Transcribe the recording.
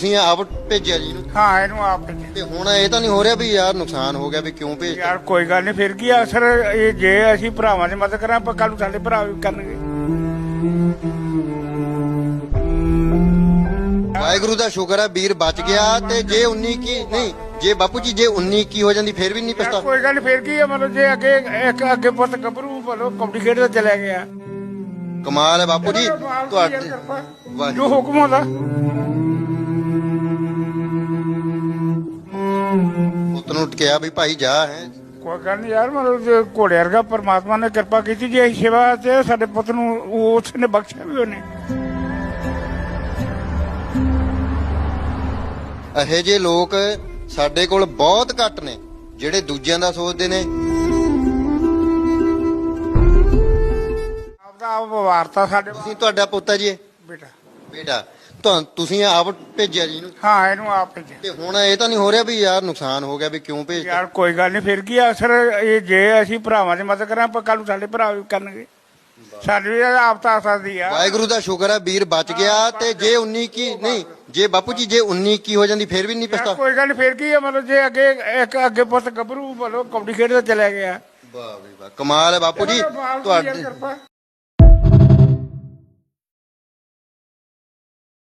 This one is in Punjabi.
ਤੁਸੀਂ ਆਪ ਭੇਜਿਆ ਜੀ ਇਹਨੂੰ? ਹਾਂ ਇਹਨੂੰ ਆਪ ਭੇਜਿਆ। ਤੇ ਹੁਣ ਇਹ ਤਾਂ ਨਹੀਂ ਹੋ ਰਿਹਾ ਵੀ ਯਾਰ ਨੁਕਸਾਨ ਹੋ ਗਿਆ ਵੀ ਕਿਉਂ ਭੇਜ ਯਾਰ ਕੋਈ ਗੱਲ ਨਹੀਂ ਫਿਰ ਕੀ ਆ ਸਰ ਇਹ ਜੇ ਅਸੀਂ ਭਰਾਵਾਂ ਦੀ ਮਦਦ ਕਰਾਂ ਪਰ ਕੱਲ ਨੂੰ ਸਾਡੇ ਭਰਾ ਵੀ ਕਰਨਗੇ। ਵਾਹਿਗੁਰੂ ਦਾ ਸ਼ੁਕਰ ਹੈ ਵੀਰ ਬਚ ਗਿਆ ਤੇ ਜੇ 19 ਕੀ ਨਹੀਂ ਜੇ ਬਾਪੂ ਜੀ ਜੇ 19 ਕੀ ਹੋ ਜਾਂਦੀ ਫੇਰ ਵੀ ਨਹੀਂ ਯਾਰ ਪਛਤਾ ਕੋਈ ਗੱਲ ਨਹੀਂ ਫਿਰ ਕੀ ਆ ਮਤਲਬ ਜੇ ਅੱਗੇ ਇੱਕ ਅੱਗੇ ਪੁੱਤ ਗੱਭਰੂ ਬੋਲੋ ਕਬੱਡੀ ਖੇਡਦਾ ਚਲਿਆ ਗਿਆ ਕਮਾਲ ਹੈ ਬਾਪੂ ਜੀ ਤੁਹਾਡੇ ਜੋ ਹੁਕਮ ਹੁੰਦਾ। ਪੁੱਤ ਨੂੰ ਕਿਹਾ ਵੀ ਭਾਈ ਜਾ ਹੈ। ਕੋਈ ਗੱਲ ਨਹੀਂ ਯਾਰ ਮਤਲਬ ਘੋੜੇ ਵਰਗਾ ਪਰਮਾਤਮਾ ਨੇ ਕਿਰਪਾ ਕੀਤੀ ਜੇ ਸੇਵਾ ਤੇ ਸਾਡੇ ਪੁੱਤ ਨੂੰ ਉਸ ਨੇ ਬਖਸ਼ਿਆ ਵੀ ਉਹਨੇ। ਇਹੋ ਜਿਹੇ ਲੋਕ ਸਾਡੇ ਕੋਲ ਬਹੁਤ ਘੱਟ ਨੇ ਜਿਹੜੇ ਦੂਜਿਆਂ ਦਾ ਸੋਚਦੇ ਨੇ। ਆਪਦਾ ਆਪ ਵਾਰਤਾ ਸਾਡੇ ਤੁਸੀਂ ਤੁਹਾਡਾ ਪੁੱਤ ਹੈ ਜੀ। ਇਹ? ਬੇਟਾ। ਬੇਟਾ ਤੁਹਾਨੂੰ ਤੁਸੀਂ ਆਪ ਭੇਜਿਆ ਜੀ ਇਹਨੂੰ? ਹਾਂ ਇਹਨੂੰ ਆਪ ਭੇਜਿਆ। ਤੇ ਹੁਣ ਇਹ ਤਾਂ ਨਹੀਂ ਹੋ ਰਿਹਾ ਵੀ ਯਾਰ ਨੁਕਸਾਨ ਹੋ ਗਿਆ ਵੀ ਕਿਉਂ ਭੇਜ ਯਾਰ ਕੋਈ ਗੱਲ ਨਹੀਂ ਫਿਰ ਕੀ ਆ ਸਰ ਇਹ ਜੇ ਅਸੀਂ ਭਰਾਵਾਂ ਦੀ ਮਦਦ ਕਰਾਂ ਪਰ ਕੱਲ ਨੂੰ ਸਾਡੇ ਭਰਾ ਵੀ ਕਰਨਗੇ। ਸਾਡੀ ਵੀ ਆਪ ਤਾਂ ਸਕਦੀ ਆ। ਵਾਹਿਗੁਰੂ ਦਾ ਸ਼ੁਕਰ ਹੈ ਵੀਰ ਬਚ ਗਿਆ ਤੇ ਜੇ 19 ਕੀ ਨਹੀਂ ਜੇ ਬਾਪੂ ਜੀ ਜੇ 19 ਕੀ ਹੋ ਜਾਂਦੀ ਫੇਰ ਵੀ ਨਹੀਂ ਯਾਰ ਪਛਤਾ ਕੋਈ ਗੱਲ ਨਹੀਂ ਫਿਰ ਕੀ ਆ ਮਤਲਬ ਜੇ ਅੱਗੇ ਇੱਕ ਅੱਗੇ ਪੁੱਤ ਗੱਭਰੂ ਬੋਲੋ ਕਬੱਡੀ ਖੇਡਦਾ ਚਲਿਆ ਗਿਆ। ਵਾਹ ਵੀ ਵਾਹ ਕਮਾਲ ਹੈ ਬਾਪੂ ਜੀ ਤੁਹਾਡੇ ਤੁਹਾਡੇ ਕਿਰਪਾ।